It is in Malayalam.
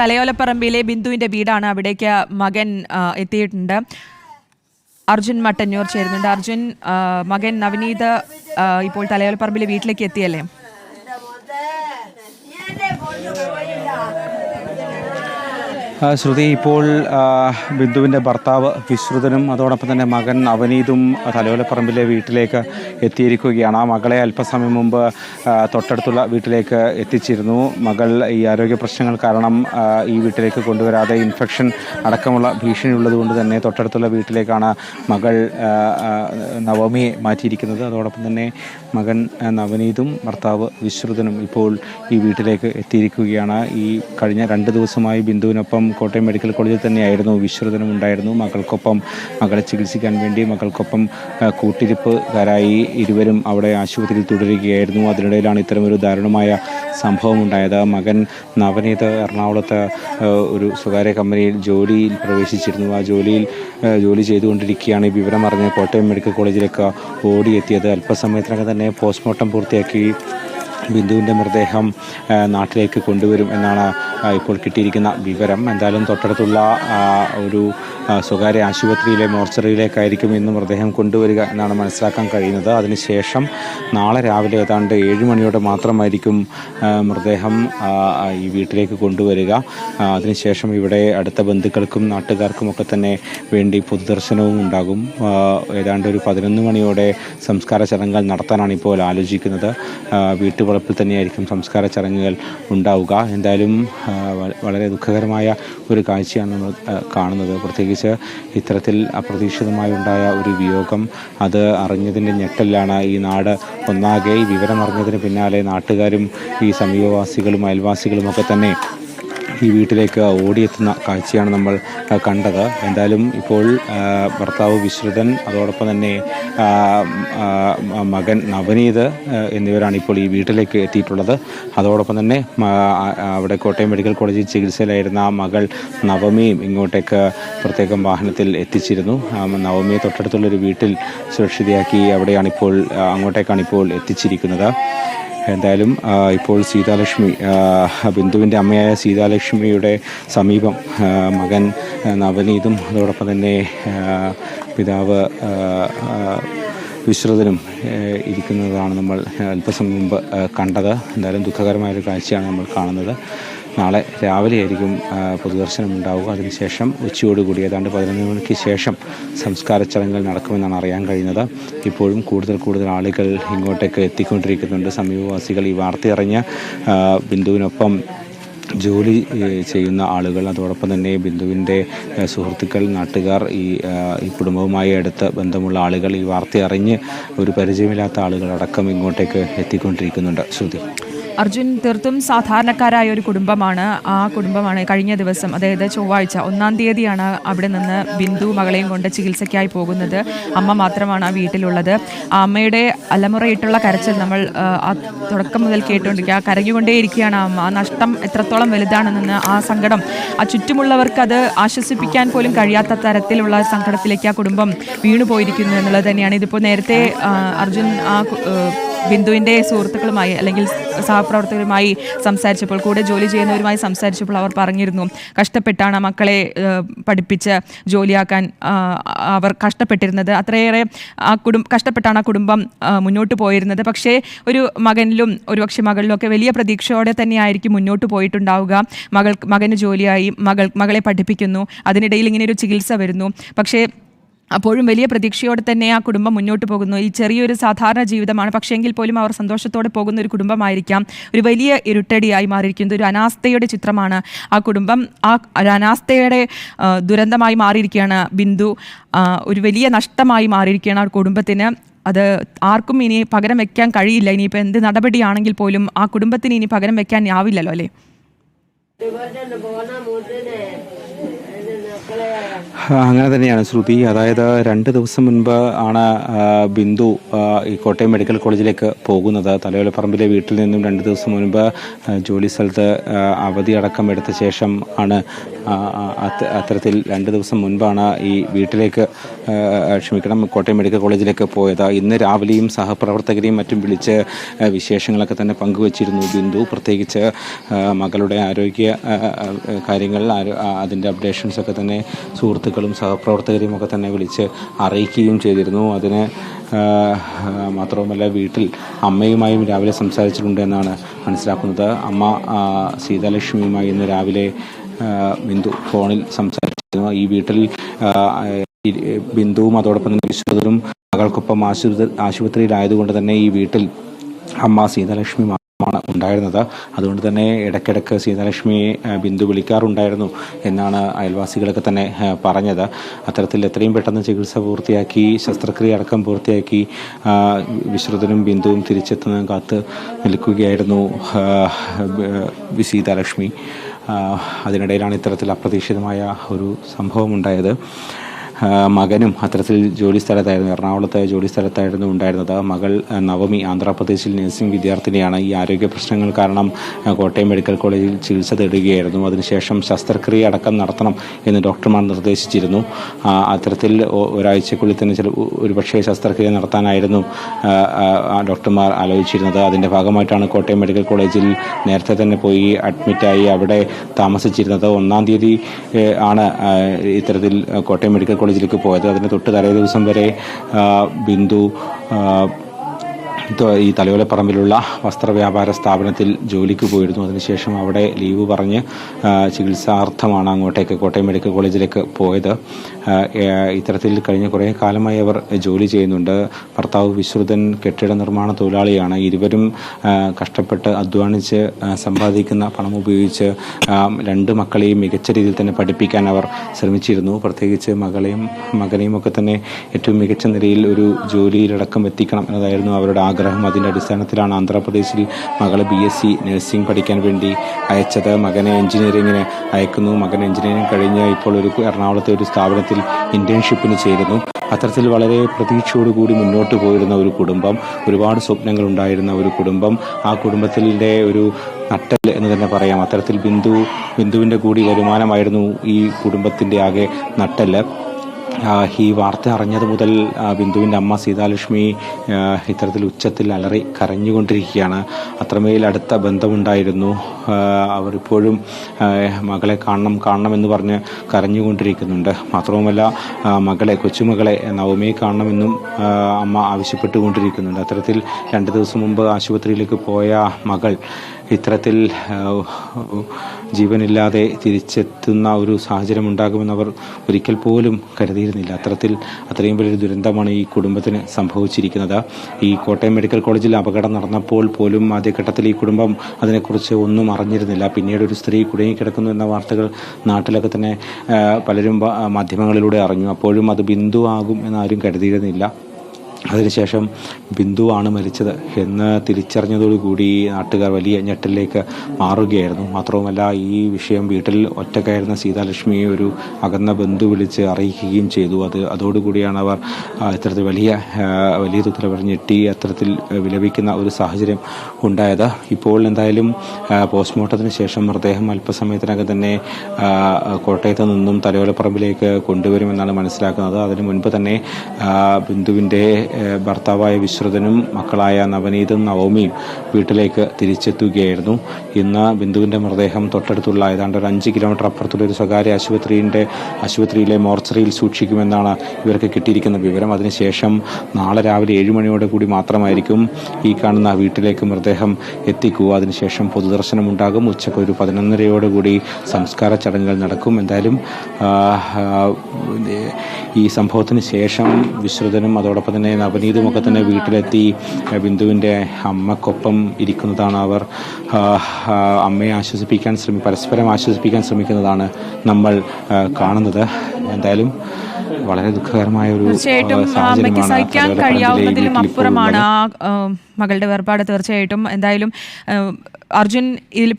തലയോലപ്പറമ്പിലെ ബിന്ദുവിന്റെ വീടാണ് അവിടേക്ക് മകൻ എത്തിയിട്ടുണ്ട്. അർജുൻ മട്ടന്നൂർ ചേരുന്നുണ്ട്. അർജുൻ മകൻ നവനീത് ഇപ്പോൾ തലയോലപ്പറമ്പിലെ വീട്ടിലേക്ക് എത്തിയല്ലേ ആ, ശ്രുതി ഇപ്പോൾ ബിന്ദുവിന്റെ ഭർത്താവ് വിശ്രുതനും അതോടൊപ്പം തന്നെ മകൻ അവനീതും തലോലപ്പറമ്പിലെ വീട്ടിലേക്ക് എത്തിയിരിക്കുകയാണ്. ആ മകളെ അല്പസമയം മുമ്പ് തൊട്ടടുത്തുള്ള വീട്ടിലേക്ക് എത്തിച്ചിരുന്നു. മകൾ ഈ ആരോഗ്യ പ്രശ്നങ്ങൾ കാരണം ഈ വീട്ടിലേക്ക് കൊണ്ടുവരാതെ ഇൻഫെക്ഷൻ അടക്കമുള്ള ഭീഷണി ഉള്ളതുകൊണ്ട് തന്നെ തൊട്ടടുത്തുള്ള വീട്ടിലേക്കാണ് മകൾ നവമിയെ മാറ്റിയിരിക്കുന്നത്. അതോടൊപ്പം തന്നെ മകൻ നവനീതും ഭർത്താവ് വിശ്രുതനും ഇപ്പോൾ ഈ വീട്ടിലേക്ക് എത്തിയിരിക്കുകയാണ്. ഈ കഴിഞ്ഞ രണ്ട് ദിവസമായി ബിന്ദുവിനൊപ്പം കോട്ടയം മെഡിക്കൽ കോളേജിൽ തന്നെയായിരുന്നു. വിശ്രുതനും ഉണ്ടായിരുന്നു മകൾക്കൊപ്പം മകളെ ചികിത്സിക്കാൻ വേണ്ടി മകൾക്കൊപ്പം കൂട്ടിരിപ്പ് കൂട്ടിരിപ്പുകാരായി ഇരുവരും അവിടെ ആശുപത്രിയിൽ തുടരുകയായിരുന്നു. അതിനിടയിലാണ് ഇത്തരമൊരു ദാരുണമായ സംഭവം ഉണ്ടായത് മകൻ നവനീത് എറണാകുളത്ത് ഒരു സ്വകാര്യ കമ്പനിയിൽ ജോലിയിൽ പ്രവേശിച്ചിരുന്നു. ആ ജോലിയിൽ ജോലി ചെയ്തുകൊണ്ടിരിക്കുകയാണ് ഈ വിവരം അറിഞ്ഞ് കോട്ടയം മെഡിക്കൽ കോളേജിലേക്ക് ഓടിയെത്തിയത്. അല്പസമയത്തിനകം തന്നെ പോസ്റ്റ്മോർട്ടം പൂർത്തിയാക്കി ബിന്ദുവിന്റെ മൃതദേഹം നാട്ടിലേക്ക് കൊണ്ടുവരും എന്നാണ് ഇപ്പോൾ കിട്ടിയിരിക്കുന്ന വിവരം എന്തായാലും തൊട്ടടുത്തുള്ള ഒരു സ്വകാര്യ ആശുപത്രിയിലെ മോർച്ചറിയിലേക്കായിരിക്കും ഇന്ന് മൃതദേഹം കൊണ്ടുവരിക എന്നാണ് മനസ്സിലാക്കാൻ കഴിയുന്നത്. അതിനുശേഷം നാളെ രാവിലെ ഏതാണ്ട് ഏഴ് മണിയോടെ മാത്രമായിരിക്കും മൃതദേഹം ഈ വീട്ടിലേക്ക് കൊണ്ടുവരിക. അതിനുശേഷം ഇവിടെ അടുത്ത ബന്ധുക്കൾക്കും നാട്ടുകാർക്കുമൊക്കെ തന്നെ വേണ്ടി പൊതുദർശനവും ഉണ്ടാകും. ഏതാണ്ട് ഒരു പതിനൊന്ന് മണിയോടെ സംസ്കാര ചടങ്ങുകൾ നടത്താനാണ് ഇപ്പോൾ ആലോചിക്കുന്നത്. വീട്ടുവളപ്പിൽ തന്നെയായിരിക്കും സംസ്കാര ചടങ്ങുകൾ ഉണ്ടാവുക. എന്തായാലും വളരെ ദുഃഖകരമായ ഒരു കാഴ്ചയാണ് നമ്മൾ കാണുന്നത്. പ്രത്യേകിച്ച് ഇത്തരത്തിൽ അപ്രതീക്ഷിതമായി ഉണ്ടായ ഒരു വിയോഗം അത് അറിഞ്ഞതിന്റെ ഞെട്ടലിലാണ് ഈ നാട് ഒന്നാകെ. ഈ വിവരം അറിഞ്ഞതിന് പിന്നാലെ നാട്ടുകാരും ഈ സമീപവാസികളും അയൽവാസികളുമൊക്കെ തന്നെ ഈ വീട്ടിലേക്ക് ഓടിയെത്തുന്ന കാഴ്ചയാണ് നമ്മൾ കണ്ടത്. എന്തായാലും ഇപ്പോൾ ഭർത്താവ് വിശ്രുതൻ അതോടൊപ്പം തന്നെ മകൻ നവനീത് എന്നിവരാണ് ഇപ്പോൾ ഈ വീട്ടിലേക്ക് എത്തിയിട്ടുള്ളത്. അതോടൊപ്പം തന്നെ അവിടെ കോട്ടയം മെഡിക്കൽ കോളേജിൽ ചികിത്സയിലായിരുന്ന മകൾ നവമിയും ഇങ്ങോട്ടേക്ക് പ്രത്യേകം വാഹനത്തിൽ എത്തിച്ചിരുന്നു. നവമിയെ തൊട്ടടുത്തുള്ളൊരു വീട്ടിൽ സുരക്ഷിതയാക്കി അവിടെയാണിപ്പോൾ അങ്ങോട്ടേക്കാണ് ഇപ്പോൾ എത്തിച്ചിരിക്കുന്നത്. എന്തായാലും ഇപ്പോൾ സീതാലക്ഷ്മി ബിന്ദുവിന്റെ അമ്മയായ സീതാലക്ഷ്മിയുടെ സമീപം മകൻ നവനീതും അതോടൊപ്പം തന്നെ പിതാവ് വിശ്രുതനും ഇരിക്കുന്നതാണ് നമ്മൾ അല്പസമയം മുമ്പ് കണ്ടത്. എന്തായാലും ദുഃഖകരമായൊരു കാഴ്ചയാണ് നമ്മൾ കാണുന്നത്. നാളെ രാവിലെ ആയിരിക്കും പൊതുദർശനം ഉണ്ടാവുക അതിനുശേഷം ഉച്ചയോടുകൂടി ഏതാണ്ട് പതിനൊന്ന് മണിക്ക് ശേഷം സംസ്കാര ചടങ്ങുകൾ നടക്കുമെന്നാണ് അറിയാൻ കഴിയുന്നത്. ഇപ്പോഴും കൂടുതൽ കൂടുതൽ ആളുകൾ ഇങ്ങോട്ടേക്ക് എത്തിക്കൊണ്ടിരിക്കുന്നുണ്ട്. സമീപവാസികൾ ഈ വാർത്തയറിഞ്ഞ് ബിന്ദുവിനൊപ്പം ജോലി ചെയ്യുന്ന ആളുകൾ അതോടൊപ്പം തന്നെ ബിന്ദുവിന്റെ സുഹൃത്തുക്കൾ നാട്ടുകാർ ഈ ഈ കുടുംബവുമായി അടുത്ത ബന്ധമുള്ള ആളുകൾ ഈ വാർത്ത അറിഞ്ഞ് ഒരു പരിചയമില്ലാത്ത ആളുകൾ അടക്കം ഇങ്ങോട്ടേക്ക് എത്തിക്കൊണ്ടിരിക്കുന്നുണ്ട്. ശ്രുതി. അർജുൻ തീർത്തും സാധാരണക്കാരായ ഒരു കുടുംബമാണ്. ആ കുടുംബമാണ് കഴിഞ്ഞ ദിവസം അതായത് ചൊവ്വാഴ്ച ഒന്നാം തീയതിയാണ് അവിടെ നിന്ന് ബിന്ദു മകളെയും കൊണ്ട് ചികിത്സയ്ക്കായി പോകുന്നത്. അമ്മ മാത്രമാണ് ആ വീട്ടിലുള്ളത്. ആ അമ്മയുടെ അലമുറയിട്ടുള്ള കരച്ചിൽ നമ്മൾ ആ, തുടക്കം മുതൽ കേട്ടുകൊണ്ടിരിക്കുക ആ കരഞ്ഞുകൊണ്ടേയിരിക്കുകയാണ് അമ്മ. ആ നഷ്ടം എത്രത്തോളം വലുതാണെന്ന് ആ സങ്കടം ആ ചുറ്റുമുള്ളവർക്ക് അത് ആശ്വസിപ്പിക്കാൻ പോലും കഴിയാത്ത തരത്തിലുള്ള സങ്കടത്തിലേക്ക് ആ കുടുംബം വീണുപോയിരിക്കുന്നു എന്നുള്ളത് തന്നെയാണ്. ഇതിപ്പോൾ നേരത്തെ അർജുൻ ആ ബിന്ദുവിന്റെ സുഹൃത്തുക്കളുമായി അല്ലെങ്കിൽ സഹപ്രവർത്തകരുമായി സംസാരിച്ചപ്പോൾ കൂടെ ജോലി ചെയ്യുന്നവരുമായി സംസാരിച്ചപ്പോൾ അവർ പറഞ്ഞിരുന്നു കഷ്ടപ്പെട്ടാണ് മക്കളെ പഠിപ്പിച്ച് ജോലിയാക്കാൻ അവർ കഷ്ടപ്പെട്ടിരുന്നത്. അത്രയേറെ ആ കുടും കഷ്ടപ്പെട്ടാണ് ആ കുടുംബം മുന്നോട്ട് പോയിരുന്നത്. പക്ഷേ ഒരു മകനിലും ഒരുപക്ഷെ മകളിലും ഒക്കെ വലിയ പ്രതീക്ഷയോടെ തന്നെയായിരിക്കും മുന്നോട്ട് പോയിട്ടുണ്ടാവുക. മകൾ മകന് ജോലിയായി മകൾ മകളെ പഠിപ്പിക്കുന്നു. അതിനിടയിൽ ഇങ്ങനെ ഒരു ചികിത്സ വരുന്നു. പക്ഷേ അപ്പോഴും വലിയ പ്രതീക്ഷയോടെ തന്നെ ആ കുടുംബം മുന്നോട്ട് പോകുന്നു. ഈ ചെറിയൊരു സാധാരണ ജീവിതമാണ്. പക്ഷേ പോലും അവർ സന്തോഷത്തോടെ പോകുന്ന ഒരു കുടുംബമായിരിക്കാം. ഒരു വലിയ ഇരുട്ടടിയായി മാറിയിരിക്കുന്നത്. ഒരു അനാസ്ഥയുടെ ചിത്രമാണ് ആ കുടുംബം. ആ ഒരു അനാസ്ഥയുടെ ദുരന്തമായി മാറിയിരിക്കുകയാണ് ബിന്ദു. ഒരു വലിയ നഷ്ടമായി മാറിയിരിക്കുകയാണ് ആ കുടുംബത്തിന്. അത് ആർക്കും ഇനി പകരം വെക്കാൻ കഴിയില്ല. ഇനിയിപ്പോൾ എന്ത് നടപടിയാണെങ്കിൽ പോലും ആ കുടുംബത്തിന് ഇനി പകരം വെക്കാൻ ആവില്ലല്ലോ അല്ലേ? അങ്ങനെ തന്നെയാണ് ശ്രുതി. അതായത് രണ്ട് ദിവസം മുൻപ് ആണ് ബിന്ദു ഈ കോട്ടയം മെഡിക്കൽ കോളേജിലേക്ക് പോകുന്നത്. തലയോലപ്പറമ്പിലെ വീട്ടിൽ നിന്നും രണ്ട് ദിവസം മുൻപ് ജോലി സ്ഥലത്ത് അവധി അടക്കം എടുത്ത ശേഷം ആണ് അത്തരത്തിൽ രണ്ട് ദിവസം മുൻപാണ് ഈ വീട്ടിലേക്ക് ക്ഷമിക്കണം കോട്ടയം മെഡിക്കൽ കോളേജിലേക്ക് പോയത്. ഇന്ന് രാവിലെയും സഹപ്രവർത്തകരെയും മറ്റും വിളിച്ച് വിശേഷങ്ങളൊക്കെ തന്നെ പങ്കുവച്ചിരുന്നു ബിന്ദു. പ്രത്യേകിച്ച് മകളുടെ ആരോഗ്യ കാര്യങ്ങൾ അതിന്റെ അപ്ഡേഷൻസ് ഒക്കെ തന്നെ സുഹൃത്തുക്കളും സഹപ്രവർത്തകരെയും ഒക്കെ തന്നെ വിളിച്ച് അറിയിക്കുകയും ചെയ്തിരുന്നു. അതിന് മാത്രവുമല്ല വീട്ടിൽ അമ്മയുമായും രാവിലെ സംസാരിച്ചിട്ടുണ്ട് എന്നാണ് മനസ്സിലാക്കുന്നത്. അമ്മ സീതാലക്ഷ്മിയുമായി ഇന്ന് രാവിലെ ബിന്ദു ഫോണിൽ സംസാരിച്ചിരുന്നു. ഈ വീട്ടിൽ ബിന്ദുവും അതോടൊപ്പം തന്നെ വിശ്വതരും മകൾക്കൊപ്പം ആശുപത്രി ആശുപത്രിയിലായതുകൊണ്ട് തന്നെ ഈ വീട്ടിൽ അമ്മ സീതാലക്ഷ്മി ഉണ്ടായിരുന്നത്. അതുകൊണ്ട് തന്നെ ഇടയ്ക്കിടയ്ക്ക് സീതാലക്ഷ്മിയെ ബിന്ദു വിളിക്കാറുണ്ടായിരുന്നു എന്നാണ് അയൽവാസികളൊക്കെ തന്നെ പറഞ്ഞത്. അത്തരത്തിൽ എത്രയും പെട്ടെന്ന് ചികിത്സ പൂർത്തിയാക്കി ശസ്ത്രക്രിയ അടക്കം പൂർത്തിയാക്കി വിശ്രുതനും ബിന്ദുവും തിരിച്ചെത്തുന്ന കാത്ത് നിൽക്കുകയായിരുന്നു സീതാലക്ഷ്മി. അതിനിടയിലാണ് ഇത്തരത്തിൽ അപ്രതീക്ഷിതമായ ഒരു സംഭവം ഉണ്ടായത് മകനും അത്തരത്തിൽ ജോലി സ്ഥലത്തായിരുന്നു. എറണാകുളത്തെ ജോലി സ്ഥലത്തായിരുന്നു ഉണ്ടായിരുന്നത്. മകൾ നവമി ആന്ധ്രാപ്രദേശിൽ നഴ്സിംഗ് വിദ്യാർത്ഥിനിയാണ്. ഈ ആരോഗ്യ പ്രശ്നങ്ങൾ കാരണം കോട്ടയം മെഡിക്കൽ കോളേജിൽ ചികിത്സ തേടുകയായിരുന്നു. അതിനുശേഷം ശസ്ത്രക്രിയ അടക്കം നടത്തണം എന്ന് ഡോക്ടർമാർ നിർദ്ദേശിച്ചിരുന്നു. അത്തരത്തിൽ ഒരാഴ്ചക്കുള്ളിൽ തന്നെ ചില ഒരുപക്ഷെ ശസ്ത്രക്രിയ നടത്താനായിരുന്നു ഡോക്ടർമാർ ആലോചിച്ചിരുന്നത്. അതിന്റെ ഭാഗമായിട്ടാണ് കോട്ടയം മെഡിക്കൽ കോളേജിൽ നേരത്തെ തന്നെ പോയി അഡ്മിറ്റായി അവിടെ താമസിച്ചിരുന്നത്. ഒന്നാം തീയതി ആണ് ഇത്തരത്തിൽ കോട്ടയം മെഡിക്കൽ കോളേജിലേക്ക് പോയത്. അതിന് തൊട്ട് തലേ ദിവസം വരെ ബിന്ദു ഈ തലയോലപ്പറമ്പിലുള്ള വസ്ത്രവ്യാപാര സ്ഥാപനത്തിൽ ജോലിക്ക് പോയിരുന്നു. അതിനുശേഷം അവിടെ ലീവ് പറഞ്ഞ് ചികിത്സാർത്ഥമാണ് അങ്ങോട്ടേക്ക് കോട്ടയം മെഡിക്കൽ കോളേജിലേക്ക് പോയത്. ഇത്തരത്തിൽ കഴിഞ്ഞ കുറേ കാലമായി അവർ ജോലി ചെയ്യുന്നുണ്ട്. ഭർത്താവ് വിശ്രുതൻ കെട്ടിട നിർമ്മാണ തൊഴിലാളിയാണ്. ഇരുവരും കഷ്ടപ്പെട്ട് അധ്വാനിച്ച് സമ്പാദിക്കുന്ന പണം ഉപയോഗിച്ച് രണ്ട് മക്കളെയും മികച്ച രീതിയിൽ തന്നെ പഠിപ്പിക്കാൻ അവർ ശ്രമിച്ചിരുന്നു. പ്രത്യേകിച്ച് മകളെയും മകനെയും ഒക്കെ തന്നെ ഏറ്റവും മികച്ച നിലയിൽ ഒരു ജോലിയിലടക്കം എത്തിക്കണം എന്നതായിരുന്നു അവരുടെ ആഗ്രഹം. അതിന്റെ അടിസ്ഥാനത്തിലാണ് ആന്ധ്രാപ്രദേശിൽ മകളെ ബി എസ് സി നഴ്സിംഗ് പഠിക്കാൻ വേണ്ടി അയച്ചത്. മകനെ എഞ്ചിനീയറിങ്ങിന് അയക്കുന്നു. മകൻ എഞ്ചിനീയറിംഗ് കഴിഞ്ഞ് ഇപ്പോൾ ഒരു എറണാകുളത്തെ ഒരു സ്ഥാപനത്തിൽ ഇന്റേൺഷിപ്പിന് ചേരുന്നു. അത്തരത്തിൽ വളരെ പ്രതീക്ഷയോടുകൂടി മുന്നോട്ട് പോയിരുന്ന ഒരു കുടുംബം ഒരുപാട് സ്വപ്നങ്ങൾ ഉണ്ടായിരുന്ന ഒരു കുടുംബം. ആ കുടുംബത്തിന്റെ ഒരു നട്ടൽ എന്ന് തന്നെ പറയാം. അത്തരത്തിൽ ബിന്ദു ബിന്ദുവിന്റെ കൂടി വരുമാനമായിരുന്നു ഈ കുടുംബത്തിന്റെ ആകെ നട്ടൽ ഈ വാർത്ത അറിഞ്ഞത് മുതൽ ബിന്ദുവിന്റെ അമ്മ സീതാലക്ഷ്മി ഇത്തരത്തിൽ ഉച്ചത്തിൽ അലറി കരഞ്ഞുകൊണ്ടിരിക്കുകയാണ്. അത്രമേൽ അടുത്ത ബന്ധമുണ്ടായിരുന്നു. അവരിപ്പോഴും മകളെ കാണണം കാണണം എന്ന് പറഞ്ഞ് കരഞ്ഞുകൊണ്ടിരിക്കുന്നുണ്ട്. മാത്രവുമല്ല മകളെ കൊച്ചുമകളെ നവമിയെ കാണണമെന്നും അമ്മ ആവശ്യപ്പെട്ടുകൊണ്ടിരിക്കുന്നുണ്ട്. അത്തരത്തിൽ രണ്ട് ദിവസം മുമ്പ് ആശുപത്രിയിലേക്ക് പോയ മകൾ ഇത്തരത്തിൽ ജീവനില്ലാതെ തിരിച്ചെത്തുന്ന ഒരു സാഹചര്യം ഉണ്ടാകുമെന്ന് അവർ ഒരിക്കൽ പോലും കരുതിയിരുന്നില്ല. അത്തരത്തിൽ അത്രയും വലിയൊരു ദുരന്തമാണ് ഈ കുടുംബത്തിന് സംഭവിച്ചിരിക്കുന്നത്. ഈ കോട്ടയം മെഡിക്കൽ കോളേജിൽ അപകടം നടന്നപ്പോൾ പോലും ആദ്യഘട്ടത്തിൽ ഈ കുടുംബം അതിനെക്കുറിച്ച് ഒന്നും അറിഞ്ഞിരുന്നില്ല. പിന്നീട് ഒരു സ്ത്രീ കുടുങ്ങിക്കിടക്കുന്നു എന്ന വാർത്തകൾ നാട്ടിലൊക്കെ തന്നെ പലരും മാധ്യമങ്ങളിലൂടെ അറിഞ്ഞു. അപ്പോഴും അത് ബിന്ദു ആകും എന്നാരും കരുതിയിരുന്നില്ല. അതിനുശേഷം ബിന്ദുവാണ് മരിച്ചത് എന്ന് തിരിച്ചറിഞ്ഞതോടുകൂടി നാട്ടുകാർ വലിയ ഞെട്ടിലേക്ക് മാറുകയായിരുന്നു. മാത്രവുമല്ല ഈ വിഷയം വീട്ടിൽ ഒറ്റക്കായിരുന്ന സീതാലക്ഷ്മിയെ ഒരു അകന്ന ബന്ധു വിളിച്ച് അറിയിക്കുകയും ചെയ്തു. അത് അതോടുകൂടിയാണ് അവർ ഇത്തരത്തിൽ വലിയ വലിയ തോതിൽ അവർ ഞെട്ടി അത്തരത്തിൽ വിലപിക്കുന്ന ഒരു സാഹചര്യം ഉണ്ടായത്. ഇപ്പോൾ എന്തായാലും പോസ്റ്റ്മോർട്ടത്തിന് ശേഷം മൃതദേഹം അല്പസമയത്തിനകം തന്നെ കോട്ടയത്ത് നിന്നും തലയോലപ്പറമ്പിലേക്ക് കൊണ്ടുവരുമെന്നാണ് മനസ്സിലാക്കുന്നത്. അതിനു മുൻപ് തന്നെ ബിന്ദുവിന്റെ ഭർത്താവായ വിശ്രുതനും മക്കളായ നവനീതും നവമിയും വീട്ടിലേക്ക് തിരിച്ചെത്തുകയായിരുന്നു. ഇന്ന് ബിന്ദുവിന്റെ മൃതദേഹം തൊട്ടടുത്തുള്ള ഏതാണ്ട് ഒരു അഞ്ച് കിലോമീറ്റർ അപ്പുറത്തുള്ള ഒരു സ്വകാര്യ ആശുപത്രിയുടെ ആശുപത്രിയിലെ മോർച്ചറിയിൽ സൂക്ഷിക്കുമെന്നാണ് ഇവർക്ക് കിട്ടിയിരിക്കുന്ന വിവരം. അതിനുശേഷം നാളെ രാവിലെ ഏഴ് മണിയോടെ കൂടി മാത്രമായിരിക്കും ഈ കാണുന്ന വീട്ടിലേക്ക് മൃതദേഹം എത്തിക്കുക. അതിനുശേഷം പൊതുദർശനം ഉണ്ടാകും ഉച്ചയ്ക്ക് ഒരു പതിനൊന്നരയോടുകൂടി സംസ്കാര ചടങ്ങുകൾ നടക്കും. എന്തായാലും ഈ സംഭവത്തിന് ശേഷം വിശ്രുതനും അതോടൊപ്പം തന്നെ നവനീതും ഒക്കെ തന്നെ വീട്ടിലെത്തി ബിന്ദുവിന്റെ അമ്മക്കൊപ്പം ഇരിക്കുന്നതാണ് അവർ. അമ്മയെ ആശ്വസിപ്പിക്കാൻ ശ്രമി പരസ്പരം ആശ്വസിപ്പിക്കാൻ ശ്രമിക്കുന്നതാണ് നമ്മൾ കാണുന്നത്. എന്തായാലും വളരെ ദുഃഖകരമായ ഒരു ആ, തീർച്ചയായിട്ടും അമ്മയ്ക്ക് സഹിക്കാൻ കഴിയാവുന്നതിലും അപ്പുറമാണ് ആ, മകളുടെ വേർപാട്. തീർച്ചയായിട്ടും എന്തായാലും അർജുൻ ഇതിൽ